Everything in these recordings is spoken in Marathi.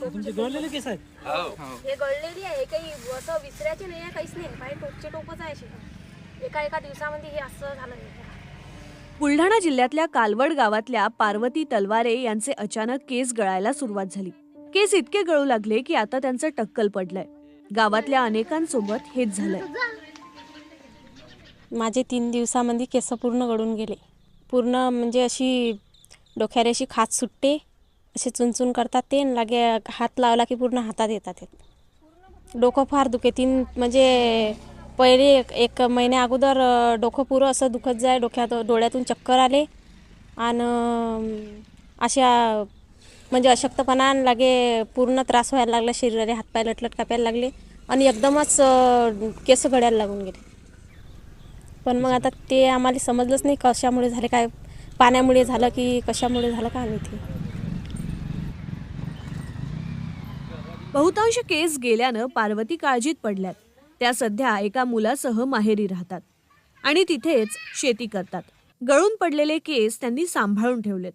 तुमचे गळलेले केस आहेत? हे. गळलेली आहे. हे काही असं विसरायचे नाही आहे काहीच नाही. पाय टोकचे टोकच आहे. एका एका दिवसामध्ये हे असं झालं बुलढाणा जिल्ह्यातल्या कालवड गावातल्या पार्वती तलवारे यांचे अचानक केस गळायला सुरुवात झाली. केस इतके गळू लागले की आता त्यांचं टक्कल पडलंय. गावातल्या अनेकांसोबत हेच झालंय. माझे तीन दिवसामध्ये केस पूर्ण गळून गेले. पूर्ण म्हणजे अशी डोक्याला अशी खाज सुटते. असे चुनचुन करतात ते लागे हात लावला की पूर्ण हातात येतात डोकं फार दुखे. तीन म्हणजे पहिले एक एक महिन्या अगोदर डोकं पुरं असं दुखत जाय डोक्यात डोळ्यातून चक्कर आले. आणि अशा म्हणजे अशक्तपणा आणि लागे पूर्ण त्रास व्हायला लागला. शरीराला हातपाय लटलट कापायला लागले. आणि एकदमच केस घड्याला लागून गेले. पण मग आता ते आम्हाला समजलंच नाही कशामुळे झाले काय पाण्यामुळे झालं की कशामुळे झालं काय माहिती. बहुतांश केस गेल्यानं पार्वती काळजीत पडल्यात. त्या सध्या एका मुलासह माहेरी राहतात. आणि तिथेच शेती करतात. गळून पडलेले केस त्यांनी सांभाळून ठेवलेत.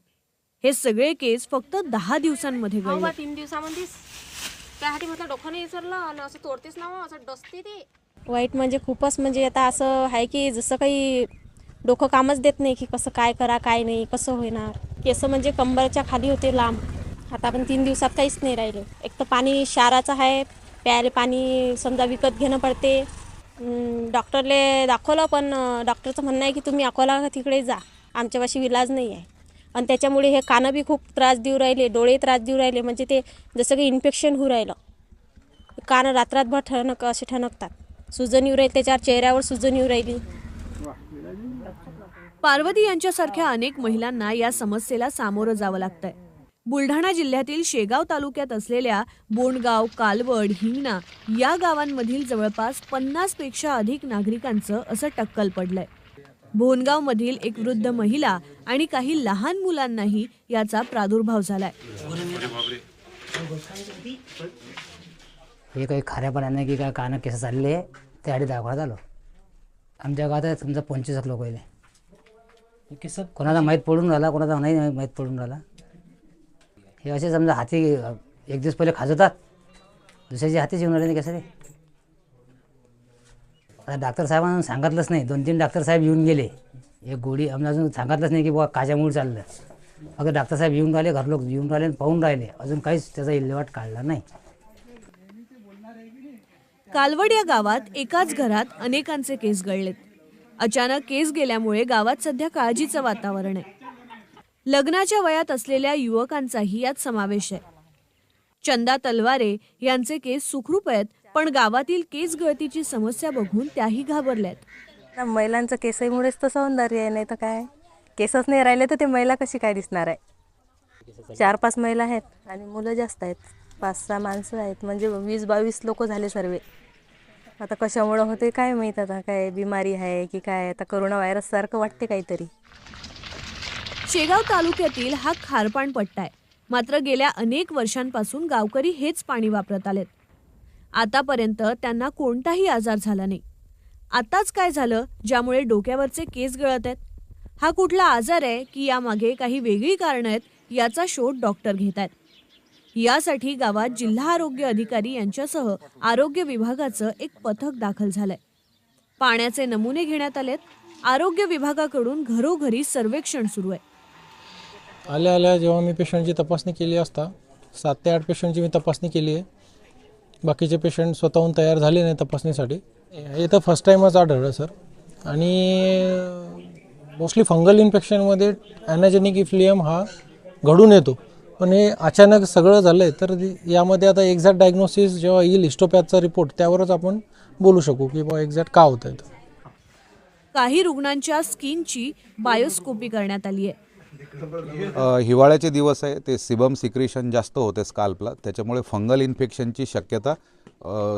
हे सगळे केस फक्त दहा दिवसांमध्ये गळले. तीन त्यासाठी म्हटलं डोकं नाही विसरलं आणि असं तोडतेच ना हो, असं डसते ते. वाईट म्हणजे खूपच म्हणजे आता असं आहे की जसं काही डोकं कामच देत नाही की कसं काय करा काय नाही कसं होणार केस म्हणजे कंबरच्या खाली होते लांब. आता आपण तीन दिवसात काहीच नाही राहिले. एक तर पाणी शाराचं आहे प्यायला पाणी समजा विकत घेणं पडते. डॉक्टरले दाखवलं पण डॉक्टरचं म्हणणं आहे की तुम्ही अकोला तिकडे जा. आमच्यापाशी इलाज नाही आहे. आणि त्याच्यामुळे हे कानं बी खूप त्रास देऊ राहिले डोळे त्रास देऊ राहिले. म्हणजे ते जसं की इन्फेक्शन होऊ राहिलं. कान रात्रातभर ठणक असे ठणकतात. सुजन येऊ राहील त्याच्यावर चेहऱ्यावर सुजन येऊ राहिली. पार्वती यांच्यासारख्या अनेक महिलांना या समस्येला सामोरं जावं लागतंय. बुलढाणा जिल्ह्यातील शेगाव तालुक्यात असलेल्या बोंडगाव कालवड हिंगणा या गावांमधील जवळपास पन्नासपेक्षा अधिक नागरिकांचं असं टक्कल पडलंय. भोनगावमधील एक वृद्ध महिला आणि काही लहान मुलांनाही याचा प्रादुर्भाव झालाय. हे काही खाऱ्या पाण्याने की काय कानं केस चालले त्यासाठी दाखवण्यात आलो. आमच्या गावात समजा पंचवीस लोक कोणाला माहीत पडून राहिला कोणाला नाही माहीत पडून राहिला. हे असे समजा हाती एक दिवस पहिले खाजवतात दुसऱ्याचे हातीच येऊन राहिले कसं रे आता डॉक्टर साहेबांना सांगितलंच नाही. दोन तीन डॉक्टर साहेब येऊन गेले. एक गोळी आम्ही अजून सांगितलंच नाही की बुवा काच्यामुळे चाललं. फक्त डॉक्टर साहेब येऊन राहिले घरलोक येऊन राहिले आणि पाहून राहिले. अजून काहीच त्याचा इल्हेवाट काढला नाही. कालवड या गावात एकाच घरात अनेकांचे केस गळलेत. अचानक केस गेल्यामुळे गावात सध्या काळजीचं वातावरण आहे. लग्नाच्या वयात असलेल्या युवकांचाही यात समावेश आहे. चंदा तलवारे यांचे केस सुखरूप आहेत पण गावातील केस गळतीची समस्या बघून त्याही घाबरल्यात. महिलांचं केसईमुळेच तर सौंदर्य आहे नाही तर काय? केसच नाही राहिले तर ते महिला कशी काय दिसणार आहे? चार पाच महिला आहेत आणि मुलं जास्त आहेत. पाच सहा माणसं आहेत म्हणजे वीस बावीस लोक झाले सर्व. आता कशामुळं होते काय माहीत? आता काय बिमारी आहे की काय? आता करोना व्हायरस सारखं वाटते काहीतरी. शेगाव तालुक्यातील हा खारपाण पट्टा आहे. मात्र गेल्या अनेक वर्षांपासून गावकरी हेच पाणी वापरत आलेत. आतापर्यंत त्यांना कोणताही आजार झाला नाही. आताच काय झालं ज्यामुळे डोक्यावरचे केस गळत आहेत? हा कुठला आजार आहे की यामागे काही वेगळी कारणं आहेत याचा शोध डॉक्टर घेत आहेत. यासाठी गावात जिल्हा आरोग्य अधिकारी यांच्यासह आरोग्य विभागाचं एक पथक दाखल झालंय. पाण्याचे नमुने घेण्यात आलेत. आरोग्य विभागाकडून घरोघरी सर्वेक्षण सुरू आहे. आल्या आल्या जेव्हा मी पेशंटची तपासणी केली असता सात ते आठ पेशंटची मी तपासणी केली आहे. बाकीचे पेशंट स्वतःहून तयार झाले नाही तपासणीसाठी. हे तर फर्स्ट टाईमच आढळलं सर आणि मोस्टली फंगल इन्फेक्शनमध्ये ॲनाजेनिक इफ्लियम हा घडून येतो. पण हे अचानक सगळं झालं आहे तर यामध्ये आता एक्झॅक्ट डायग्नोसिस जेव्हा येईल हिस्टोपॅथचा रिपोर्ट त्यावरच आपण बोलू शकू की बा एक्झॅक्ट का होतं आहे काही रुग्णांच्या स्किनची बायोस्कोपी करण्यात आली आहे. हिवाळ्याचे दिवस आहे ते सिबम सिक्रेशन जास्त होते स्काल्पला त्याच्यामुळे फंगल इन्फेक्शनची शक्यता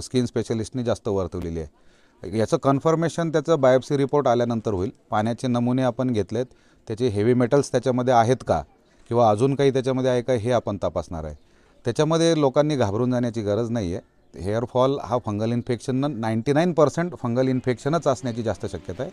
स्किन स्पेशलिस्टने जास्त वर्तवलेली आहे. याचं कन्फर्मेशन त्याचं बायोप्सी रिपोर्ट आल्यानंतर होईल. पाण्याचे नमुने आपण घेतलेत त्याचे हेवी मेटल्स त्याच्यामध्ये आहेत का? किंवा अजून काही त्याच्यामध्ये आहे का हे आपण तपासणार आहे. त्याच्यामध्ये लोकांनी घाबरून जाण्याची गरज नाही आहे. हेअरफॉल हा fungal infection ninety nine percent fungal इन्फेक्शनच असण्याची जास्त शक्यता आहे.